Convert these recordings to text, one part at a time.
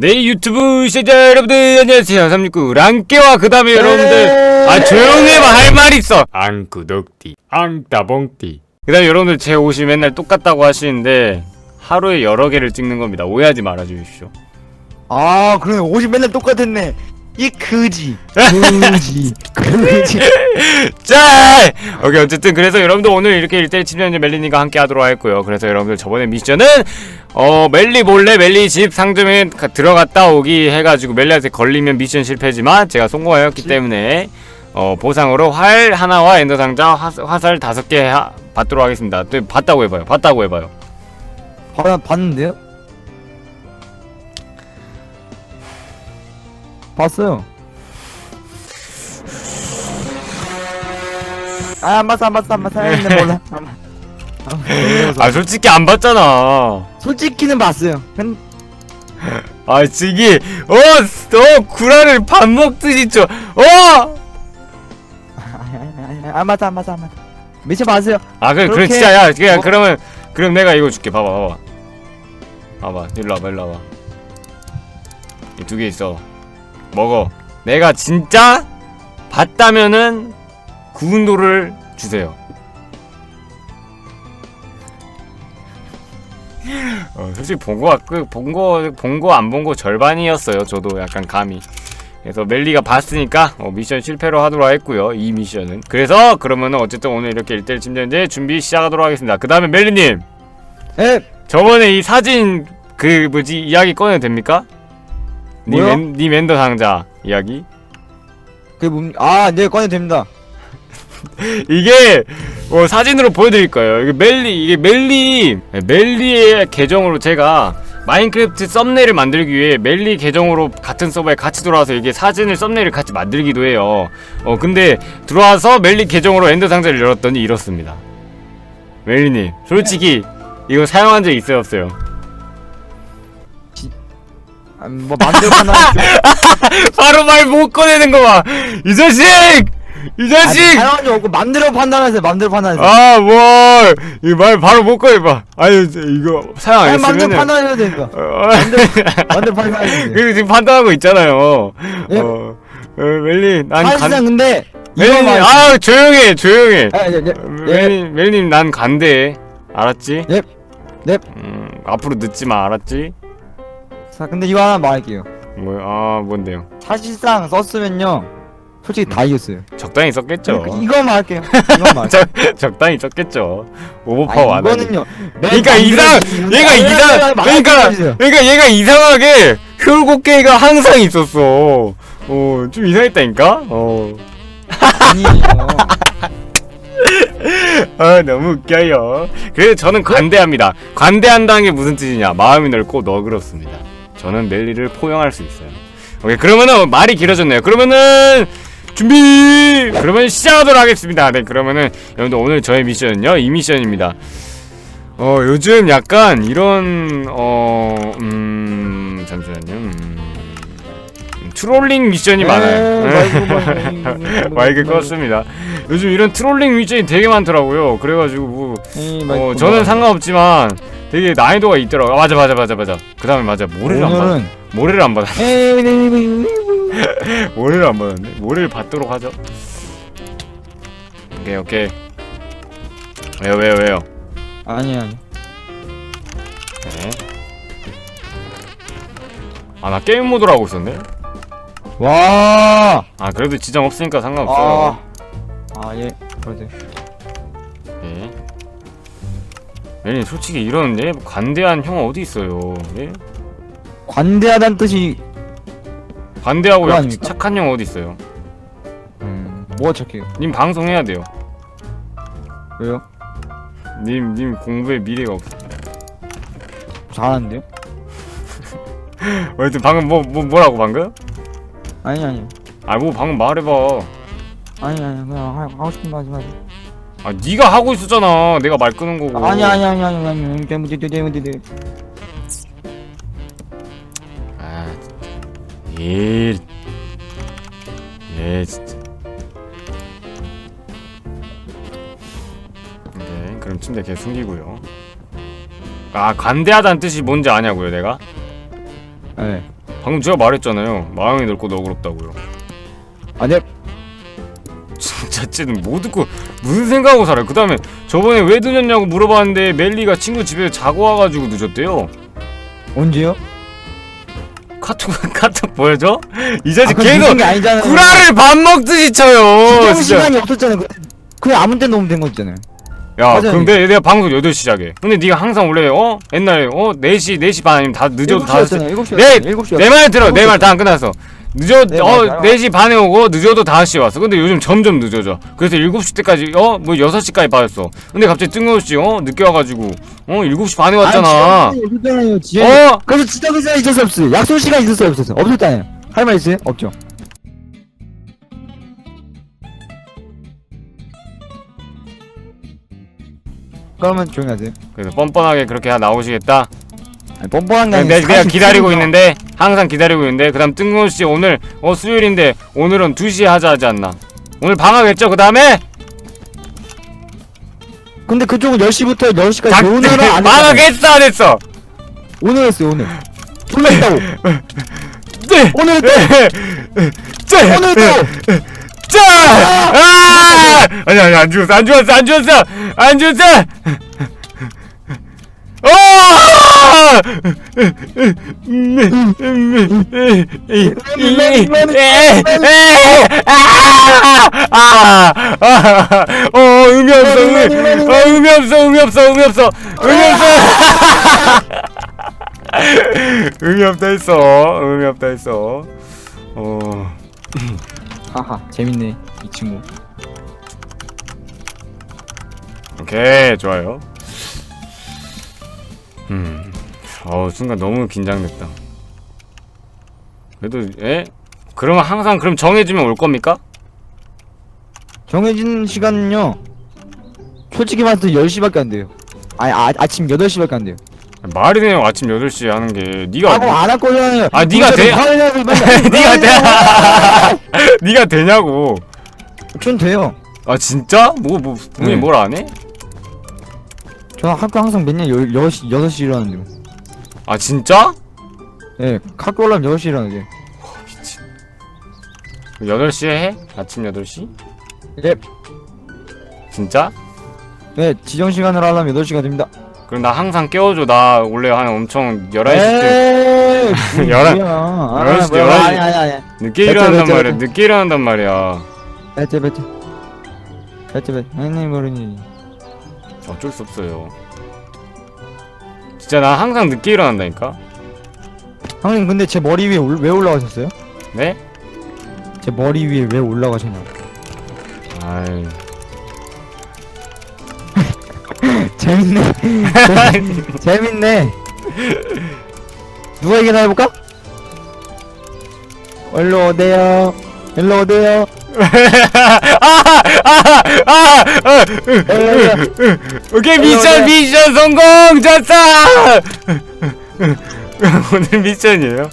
네 유튜브 시청자 여러분들 안녕하세요. 369 랑깨와 그 다음에 여러분들. 아 조용히 해봐. 할 말 있어. 앙구독띠 앙따봉띠. 그 다음에 여러분들 제 옷이 맨날 똑같다고 하시는데 하루에 여러 개를 찍는 겁니다. 오해하지 말아 주십시오. 아 그러네. 옷이 맨날 똑같았네 이 그지. 그지. 그지. 자 오케이. 어쨌든 그래서 여러분들 오늘 이렇게 1대1 침전제 멜리님과 함께 하도록 했고요. 그래서 여러분들 저번에 미션은 어 멜리 몰래 멜리 집 상점에 가- 들어갔다 오기 해가지고 멜리한테 걸리면 미션 실패지만 제가 성공하였기 때문에 어 보상으로 활 하나와 엔더 상자 화, 화살 다섯 개 하- 받도록 하겠습니다. 또 봤다고 해봐요. 봤다고 해봐요. 봤, 봤는데요? 봤어요. 아 안 봤어 안 봤어 안 봤어. 했는데 몰라. 안 봤- 안. 아 솔직히 안 봤잖아. 솔직히는 봤어요. 근 아 지기 어어 구라를 밥 먹듯이 쪄어! 안 봤어 안 봤어 안 봤어. 미쳐 봤어요. 아 그래 그래 그렇게 진짜 야 그냥 뭐- 그러면 그럼 내가 이거 줄게. 봐봐 봐봐. 봐봐 일로 와봐 일로 와봐. 이 두 개 있어 먹어. 내가 진짜 봤다면은 구운 돌을 주세요. 어, 솔직히 본거 본거 본 거 안 본 거 절반이었어요. 저도 약간 감이 그래서 멜리가 봤으니까 어, 미션 실패로 하도록 했고요 이 미션은. 그래서 그러면은 어쨌든 오늘 이렇게 1대1 침전제 준비 시작하도록 하겠습니다. 그 다음에 멜리님. 에 저번에 이 사진 그 뭐지 이야기 꺼내도 됩니까? 님, 뭐요? 엔, 님 엔더 상자 이야기? 그게 뭡니까 아네 꺼내도 됩니다. 이게 뭐 사진으로 보여드릴 거예요. 이게 멜리 이게 멜리 멜리의 계정으로 제가 마인크래프트 썸네일을 만들기 위해 멜리 계정으로 같은 서버에 같이 들어와서 이게 사진을 썸네일을 같이 만들기도 해요. 어 근데 들어와서 멜리 계정으로 엔더 상자를 열었더니 이렇습니다. 멜리님 솔직히 이거 사용한 적 있어요 없어요? 아, 뭐 만들어 하나 바로 말 못 꺼내는 거 봐. 이 자식! 이 자식! 적 없고 만들어 판단하세요 만들어 판단하세요 아, 뭘. 이 말 바로 못 꺼내 봐. 아유, 저 이거 사용 안 아니, 만들어 했으면은. 판단해야 되니까 어, 만들어 판단해야 돼 그리고 지금 판단하고 있잖아요. 예? 어, 어, 멜리, 난 사실상 간. 근데 이거 멜리, 말 아, 조용해, 조용해. 아, 예, 예, 예. 멜리, 멜리님, 난 간대. 알았지? 넵. 넵. 음, 앞으로 늦지 마, 알았지? 자, 근데 이거 하나 말할게요. 뭐, 아, 뭔데요? 사실상 썼으면요. 솔직히 다 이겼어요. 적당히 썼겠죠. 그- 이거 말할게요. 이거 말. 적, 적당히 썼겠죠. 오버파워 안 아니, 하니. 이거는요. 그러니까 이상 얘가 이상 그러니까 그러니까 얘가 이상하게 혈곡계가 항상 있었어. 어좀 이상했다니까. 어. 아니에요. 아 너무 웃겨요. 그래서 저는 관대합니다. 관대한다는 게 무슨 뜻이냐? 마음이 넓고 너그럽습니다. 저는 멜리를 포용할 수 있어요. 오케이 그러면은 말이 길어졌네요. 그러면은 준비. 그러면 시작하도록 하겠습니다. 네 그러면은 여러분들 오늘 저의 미션은요 이 미션입니다. 어 요즘 약간 이런 어음 잠시만요. 음, 트롤링 미션이 많아요. 마이크, 마이크 껐습니다. 요즘 이런 트롤링 미션이 되게 많더라고요. 그래가지고 뭐 어, 저는 상관없지만 되게 난이도가 있더라고요. 아, 맞아 맞아 맞아 맞아. 그 다음에 맞아 모래를 안 받. 오늘은 모래를 안 받아. 에이, 모래를 안 받았네. 모래를 받도록 하죠. 오케이 오케이. 왜요 왜요 왜요? 아니 아니. 네. 아나 게임 모드로 하고 있었네. 와. 아 그래도 지장 없으니까 상관없어요. 아. 아 예. 그러세 멜린 솔직히 이런 예 관대한 형 어디 있어요? 예? 관대하다는 뜻이 관대하고 그거 약- 아닙니까? 착한 형 어디 있어요? 음, 뭐가 착해요? 님 방송해야 돼요. 왜요? 님, 님 공부에 미래가 없어. 잘하는데요? 어쨌든 방금 뭐, 뭐 뭐라고 방금? 아니 아니. 아뭐 방금 말해봐. 아니 아니 그냥 하- 하고 싶은 거 하지 마세요. 아 네가 하고 있었잖아. 내가 말 끄는 거고. 아니 아니 아니 아니 아니 아니 때문에 때문에 때문에 아 진짜. 예. 예 진짜. 네, 그럼 침대 계속 숨기고요. 아 관대하다는 뜻이 뭔지 아냐고요, 내가? 네. 방금 제가 말했잖아요 마음이 넓고 너그럽다고요 아니 쟤는 뭐 듣고 무슨 생각하고 살아요? 그 다음에 저번에 왜 늦었냐고 물어봤는데 멜리가 친구 집에 자고 와가지고 늦었대요. 언제요? 카톡 카톡 보여줘? 이 자식 그건 계속 늦은 게 아니잖아요. 구라를 밥 먹듯이 쳐요. 지정 진짜. 시간이 없었잖아요. 그- 그냥 아무 때나 오면 된 거잖아요. 야 맞아요. 근데 내가 방송 8시 시작해. 근데 네가 항상 원래 어? 옛날에 어? 4시 4시 반 아니면 다 늦어도 5시 7시였잖아요. 7시 네, 7시 내말 들어 내 말 다 안 끝났어 늦어 네, 어 맞아요. 4시 반에 오고 늦어도 5시에 왔어 근데 요즘 점점 늦어져 그래서 7시 때까지 어? 뭐 6시까지 받았어 근데 갑자기 뜬금없이 어? 늦게 와 가지고 어? 7시 반에 왔잖아 지정 어? 그래서 지정 시간 있을 수 없어요 약속 시간 있을 수 없었어 없었잖아요 할 말 있어요? 없죠 그러면 조용히 하세요 그래서 뻔뻔하게 그렇게 나오시겠다 아니, 뻔뻔한 게 내가, 내가 기다리고. 있는데 항상 기다리고 있는데 그 다음 뜬금없이 오늘 어 수요일인데 오늘은 2시에 하자 하지 않나 오늘 방학했죠 그 다음에 근데 그쪽은 10시부터 10시까지 오늘은 안 했잖아요 방학했어 안 했어 오늘 했어요 오늘 졸라 했다고 네 오늘 했다고 짜! 오늘 했다고 짜! 아! 아니 아니 안 죽었어 안 죽었어 안 죽었어 안 죽었어 어! 어 의미 없어 의미 어 의미 없어 의미 없어 의미 없어 의미 없어 의미 없다 했어 의미 없다 했어 어 하하 재밌네 이 친구. 오케이 좋아요. 음 어우 순간 너무 긴장됐다 그래도 에? 그러면 항상 그럼 정해지면 올 겁니까? 정해진 시간은요 솔직히 말해서 10시밖에 안 돼요 아니 아, 아침 8시밖에 안 돼요 말이 되냐 아침 8시에 하는 게 니가 아 그럼 안할 거잖아요 아, 네가 돼? 니가 돼 니가 되냐고 전 돼요 아 진짜? 뭐뭐 분명히 네. 뭘안 해? 저는 학교 항상 맨날 6시, 6시 일어나는데요 아 진짜? 예 학교 올라면 6시 일어나는데 미친 8시에 해? 아침 8시? 예 진짜? 네 지정 시간으로 하려면 8시가 됩니다 그럼 나 항상 깨워줘 나 원래 한 엄청 11시 때 에이 열한- 뭐야. 열한 시, 뭐야. 열한 시. 아니 아니 아니 늦게 일어난단 말이야. 늦게 일어난단 말이야 뱉어 뱉어 뱉어 뱉어 아니 모르니 어쩔 수 없어요 진짜 나 항상 늦게 일어난다니까? 형님 근데 제 머리 위에 올, 왜 올라가셨어요? 네? 제 머리 위에 왜 올라가셨냐고 아이 재밌네. 재밌네. 누가 얘기나 해볼까? 일로 오세요. 일로 오세요 아 아 아 아 오케이 미션 미션 성공 졌어 오늘 미션이에요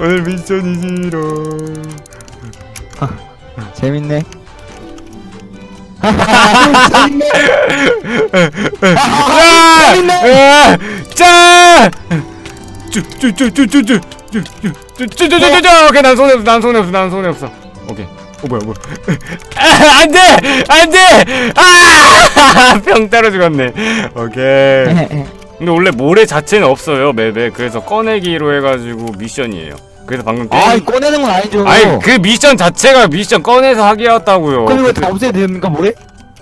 오늘 미션이지롱 재밌네 아! 짠! 쭈쭈쭈쭈쭈쭈쭈쭈쭈쭈쭈쭈 오케이 난 손에 없어 난 손에 없어 난 손에 없어 오케이. 어 뭐야 뭐야. 아, 안돼! 안돼! 아병 따라 죽었네. 오케이. 근데 원래 모래 자체는 없어요 맵에. 그래서 꺼내기로 해가지고 미션이에요. 그래서 방금 아이 게임 꺼내는 건 아니죠. 아니 그 미션 자체가 미션 꺼내서 하기였다고요. 그럼 이거 다 없애야 됩니까 뭐래?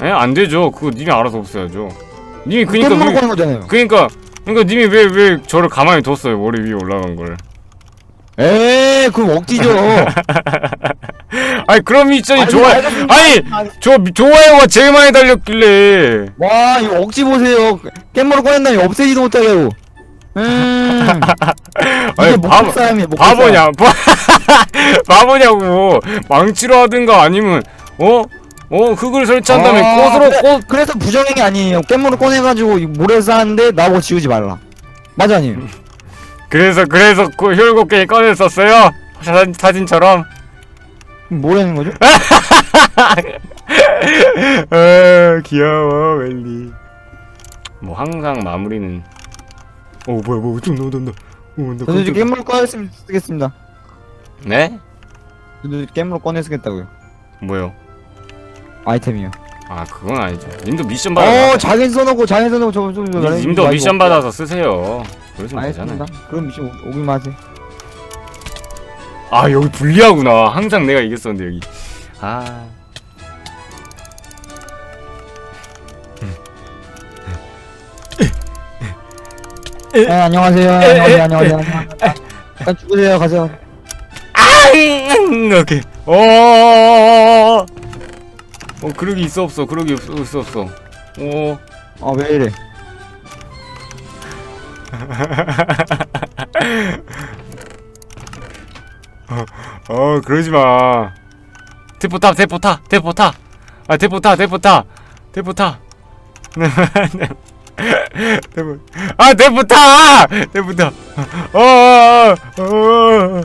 에? 안 되죠. 그거 님이 알아서 없애야죠. 님이 그니까 깻모로 왜- 꺼낸 거잖아요. 그니까 그니까 님이 왜 왜 저를 가만히 뒀어요 머리 위에 올라간 걸. 에이 그럼 억지죠 아니 그런 미션이 아니, 좋아 알겠습니다. 아니. 저 좋아요가 제일 많이 달렸길래. 와 이거 억지 보세요. 깻모로 꺼낸 다음에 없애지도 못하게 하고. 음. 아니 이게 바보 목적 싸움이야 목적 싸움. 바보냐. 바, 바보냐고. 망치로 하든가 아니면 어? 어? 흙을 설치한 다음에 아, 꽃으로 그래- 꽃 그래서 부정행위 아니에요. 깻모로 꺼내가지고 이 모래 쌓는데 나보고 지우지 말라. 맞아 아니에요? 그래서 그래서 그 혈곡갱이 꺼냈었어요? 사진, 사진처럼 뭐라는 거죠? 아 귀여워 웰리 뭐 항상 마무리는 어 뭐야 뭐야 좀나 저는 이제 깜짝- 게임으로 꺼냈으면 쓰겠습니다. 네? 저도 이제 게임으로 꺼내 쓰겠다고요. 뭐요? 아이템이요. 아 그건 아니죠. 님도 미션 받아. 어, 자기 써놓고 자기 써놓고 저거 좀 좀. 님, 님도 미션 받아서 쓰세요. 그러시면 알겠습니다. 되잖아요. 그럼 미션 오- 오기만 하세요. 아 여기 불리하구나. 항상 내가 이겼었는데 여기. 아. 네, 안녕하세요. 안녕하세요. 안녕하세요. 일단 죽으세요. 가세요. 앙! 오케이. 어. 어 그러기 있어 없어. 그러기 없어 있어 없어. 어. 아, 왜 이래? 어 그러지 마. 대포 타 대포 타 대포 타. 아 대포 타 대포 타 대포 타. 대포. 아 대포 타 대포 타. 어. 어, 어, 어.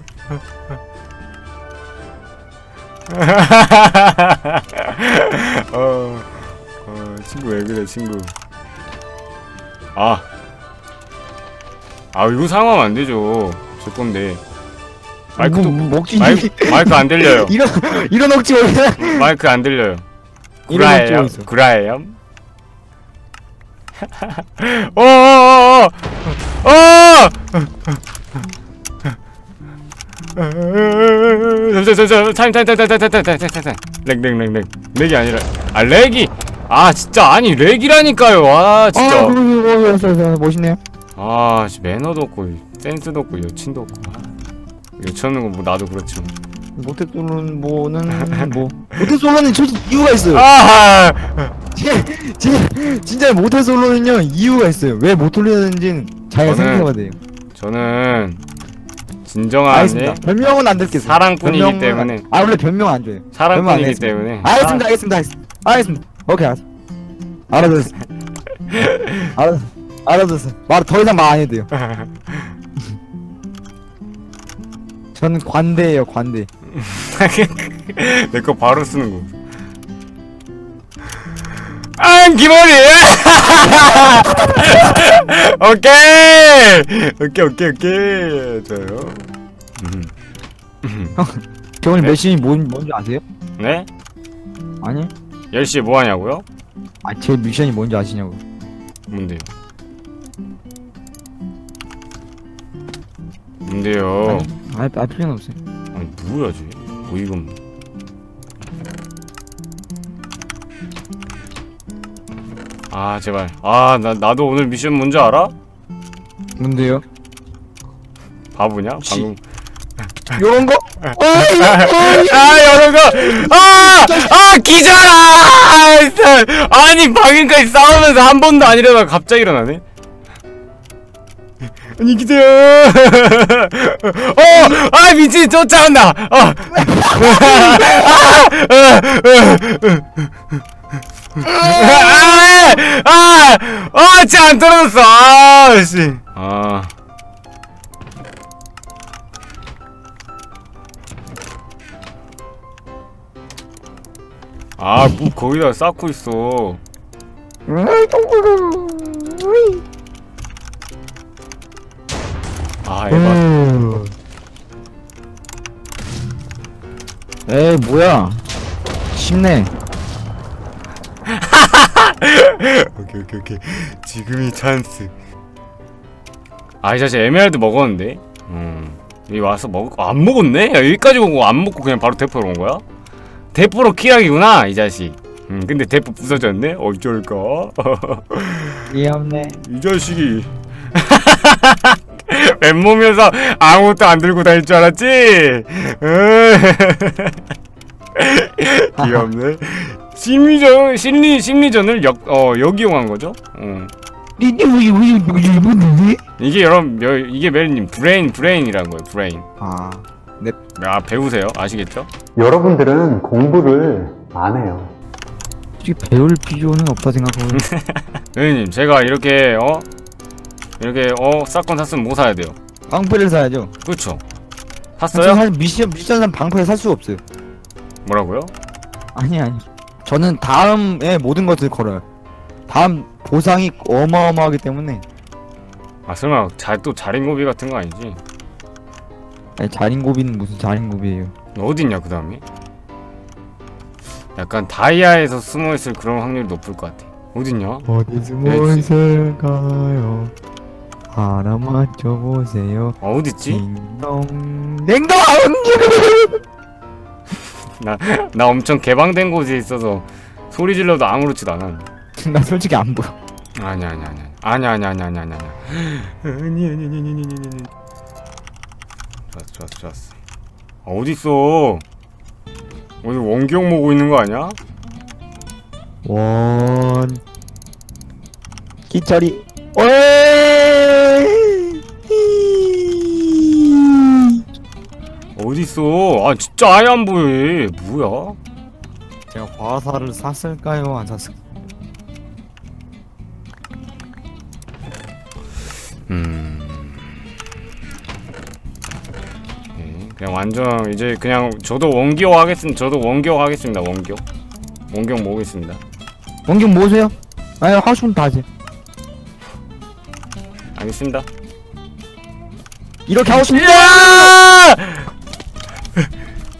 어, 어, 친구 왜 그래, 친구. 아, 아 이거 상하면 안 되죠. 제 건데. 마이크도 뭐, 뭐, 먹지. 마이크 마이크 안 들려요. 이런 이런 억지 왜? 마이크 안 들려요. 이런 구라예요. 있어. 구라예요. 어어어어 어. 잠시만 잠시만 타임 타임 타임 타임 타임 타임 타임 타임 타임 렉렉렉렉 렉이 아니라 아 렉이 아 진짜 아니 렉이라니까요 아 진짜 아, 멋있네요. 아 씨, 매너도 없고 센스도 없고 여친도 없고 아, 없는 건뭐 나도 그렇지만 모태솔로는 뭐는 뭐 모태솔로는 솔직히 이유가 있어요. 아 진짜 진짜 모태솔로는요 이유가 있어요. 왜못 올리는지는 자기가 저는- 생각해봐야 돼요. 저는 진정한 알겠습니다. 예? 변명은 안 듣겠어요. 사랑꾼이기 변명은 때문에 안- 아 원래 변명 안 줘요. 변명 안 하겠습니다. 때문에 알겠습니다, 알겠습니다, 알겠습니다. 알겠습니다. 오케이, 알았어. 알아들었어. 알아들었어. 말 더 이상 말 안 해도 돼요. 저는 관대예요, 관대. 내 거 바로 쓰는 거. 아, 기머리! 오케이! 오케이, 오케이, 오케이. 좋아요. 음. 저 오늘 네? 몇 시니 뭔, 뭔지 아세요? 네? 아니? 10시에 뭐 하냐고요? 아, 제 미션이 뭔지 아시냐고. 뭔데요? 뭔데요? 아니, 알, 알 필요는 없어요. 아니, 뭐야, 쟤? 어이가 없네. 아, 제발. 아, 나, 나도 오늘 미션 뭔지 알아? 뭔데요? 바보냐? 혹시- 방금. 요런 거? 어이, 어이. 아, 이런 거! 아! 아! 아. 아니, 방금까지 싸우면서 한 번도 안 일어나고 갑자기 일어나네? 아니, 기세요! 어! 아, 미친! 쫓아온다! 어! 아! 아! 아! 진짜 안 떨어졌어! 아, 씨. 아. 아, 뭐 거기다 쌓고 있어. 아, 에바. 음. 에이, 뭐야. 쉽네. 오케이, 오케이, 오케이. 지금이 찬스. 아, 이 자식 에메랄드 먹었는데. 음. 여기 와서 먹, 아, 안 먹었네? 야, 여기까지 오고 안 먹고 그냥 바로 대포로 온 거야? 대포로 킬하기구나, 이 자식. 음, 근데 대포 부서졌네? 어쩔까? 귀엽네. 이 자식이. 맨몸이어서 아무것도 안 들고 다닐 줄 알았지? 귀엽네. 심리전, 심리, 심리전을 역, 어, 역이용한 거죠? 어. 이게 여러분, 여, 이게 메리님 브레인, 브레인이라는 거예요, 브레인. 아, 아, 배우세요. 아시겠죠? 여러분들은 공부를 안 해요. 솔직히 배울 필요는 없다 생각하고. 메리님, 제가 이렇게, 어? 이렇게, 어, 사건 샀으면 뭐 사야 돼요? 방패를 사야죠. 그렇죠. 샀어요? 사실 미션 미션은 방패 살 수가 없어요. 뭐라고요? 아니 아니. 저는 다음에 모든 것을 걸어요. 다음 보상이 어마어마하기 때문에 아 설마 자, 또 자린고비 같은 거 아니지? 아니 자린고비는 무슨 자린고비예요 어딨냐 그 다음에? 약간 다이아에서 숨어있을 그런 확률이 높을 것 같아 어딨냐? 어디 숨어 있을까요 하나 맞춰보세요. 어, 어딨지? 딩동. 냉동! 나 엄청 개방된 곳에 있어서 소리 질러도 아무렇지도 않아. 나 솔직히 안 보여. 아니 아니 아니 아니 아니 아니 아니 아니 아니 아니 아니 아니 아니 아니 아니 아니 좋았어 좋았어 좋았어. 아, 어딨어? 어디 원경 모고 있는 거 아니야? 원. 기철이. 오 어딨어? 아 진짜 아예 안 보여 얘. 뭐야? 제가 화살을 샀을까요? 안 샀을까요? 음. 네, 그냥 완전 이제 그냥 저도 원기호 하겠습니다. 저도 원기호 하겠습니다 원기호 원경 모으겠습니다. 원경 뭐세요? 아니 하고 싶은 다 하지 알겠습니다. 이렇게 하고 싶은 야!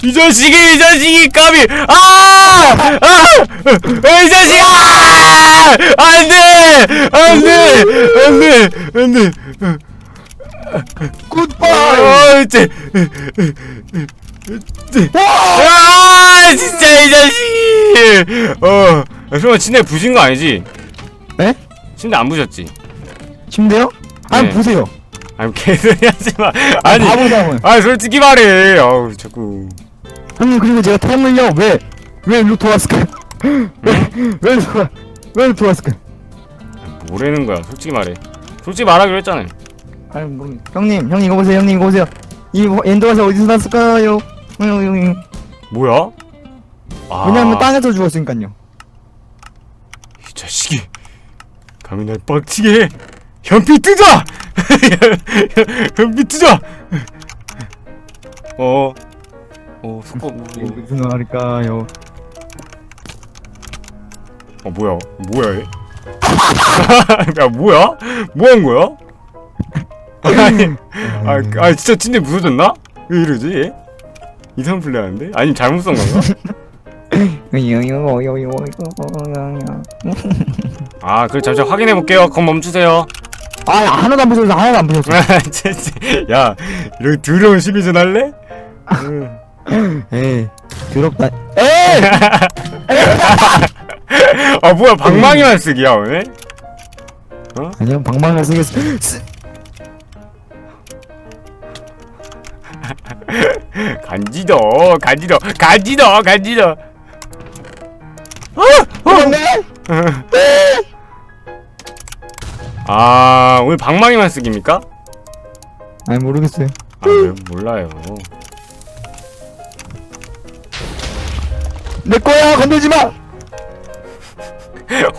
이 자식이 이 자식이 까비 아! 아! 이 자식 아! 안돼! 안돼! 안돼! 안돼! 굿바이 아, 이제 아, 진짜 이 자식이! 어, 아, 설마 침대 부신 거 아니지? 에? 침대 안 부셨지? 침대요? 아니 네. 보세요 아니 개소리 하지 마. 아니, 바보 사람은 아 솔직히 말해. 아우 자꾸. 형님 그리고 제가 템을요 왜왜 일로 도왔을까요? 왜왜 일로 도와 왜 일로 도왔을까요? 뭐라는 거야? 솔직히 말해. 솔직히 말하기로 했잖아요. 아니 뭐 형님 형님 이거 보세요 형님 이거 보세요 이 엔더가서 어디서 났을까요? 형님 형님 뭐야? 아, 왜냐면 땅에서 죽었으니까요 이 자식이 감히 날 빡치게 해. 현피 뜨자! 현피 뜨자! 어. 어, 속고. 무슨 말일까요? 어, 뭐야? 뭐야, 얘? 야, 뭐야? 뭐 한 거야? 아니, 아, 아, 진짜 진짜 무서졌나? 왜 이러지, 얘? 이상 플레이 하는데? 아니, 잘못 쓴 건가? 아, 그래, 잠시 확인해 볼게요. 그럼 멈추세요. 아 하나도 안 부셨어 하나도 안 부셨어 아. 야, 이렇게 더러운 시리즈 할래? 응. 에이 더럽다 에이 아, 뭐야, 방망이만 쓰기야, 오늘? 아니요 방망이를 쓰겠어 쓰- 간지도, 간지도, 간지도. 그런데 아, 오늘 방망이만 쓰기입니까? 아니 모르겠어요 아, 왜 몰라요. 내 거야 건들지 마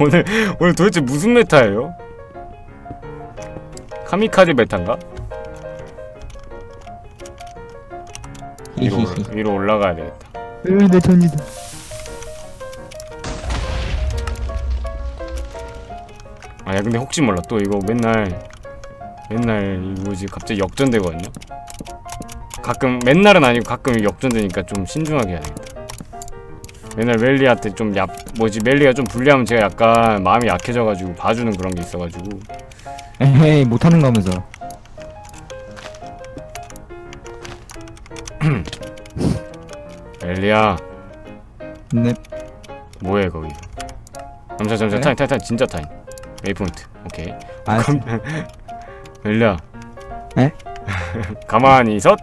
오늘 오늘 도대체 무슨 메타예요? 카미카제 메타인가? 위로, 위로 올라가야 되겠다. 으 내 전이다 아야 근데 혹시 몰라 또 이거 맨날 맨날 이 뭐지 갑자기 역전되거든요. 가끔 맨날은 아니고 가끔 역전되니까 좀 신중하게 해야겠다. 맨날 멜리한테 좀 약 뭐지 멜리가 좀 불리하면 제가 약간 마음이 약해져가지고 봐주는 그런 게 있어가지고. 에이 못하는 거면서. 멜리야. 네. 뭐해 거기? 잠시만 잠시만 네? 타임 타임 타임. 진짜 타임. 웨이포인트. 오케이. 아 감... 멜리야. 네? 가만히 섰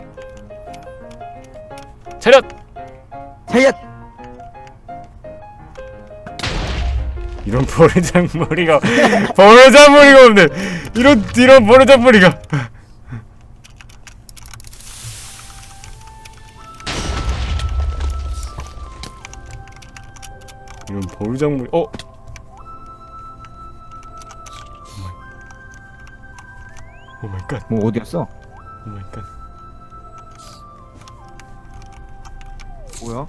차렷! 차렷 이런 버르장머리가 버르장머리가 없네. 이런 이런 버르장머리가. 이런 버르장머리 어? 오마이갓. 뭐 어디였어? 오마이갓. 뭐야?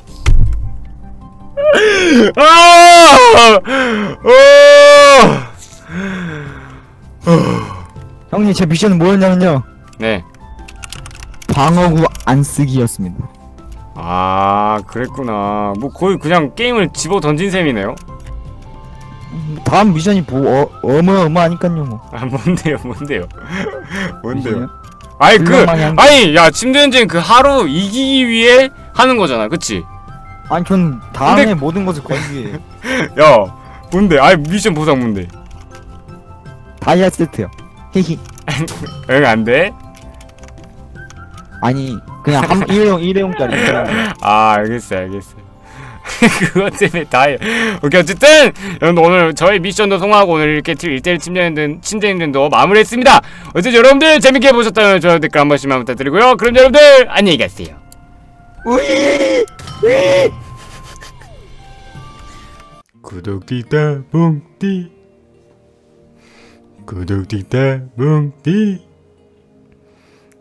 아! 어! 형님 제 미션은 뭐였냐면요 네. 방어구 안 쓰기였습니다 아 그랬구나. 뭐 거의 그냥 게임을 집어 던진 셈이네요. 다음 미션이 뭐 어, 어마어마하니깐요 뭐 아 뭔데요, 뭔데요, 뭔데요? 미션이요? 아니 그 한. 아니 야 침대 전쟁 그 하루 이기기 위해 하는 거잖아, 그치? 아니 전 다음에 근데- 모든 것을 걸기 위해 야 뭔데? 아니 미션 보상 뭔데? 다이아 세트요 히히 응 안 돼? 아니 그냥 한 일회용 일회용짜리 아 알겠어 알겠어. 그것 때문에 다 해. 오케이 어쨌든 여러분 오늘 저희 미션도 통하고 오늘 이렇게 1대1 침대전 침대전도 마무리했습니다. 어쨌든 여러분들 재밌게 보셨다면 좋아요 댓글 한 번씩만 부탁드리고요. 그럼 여러분들 안녕히 가세요. 우이 우이 구독 띠따 뭉띠 구독 띠따 뭉띠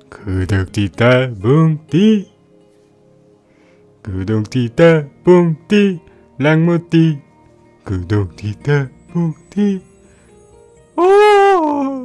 구독 띠따 뭉띠 구독 띠따 뭉띠 랑무띠 구독 띠따 뭉띠 오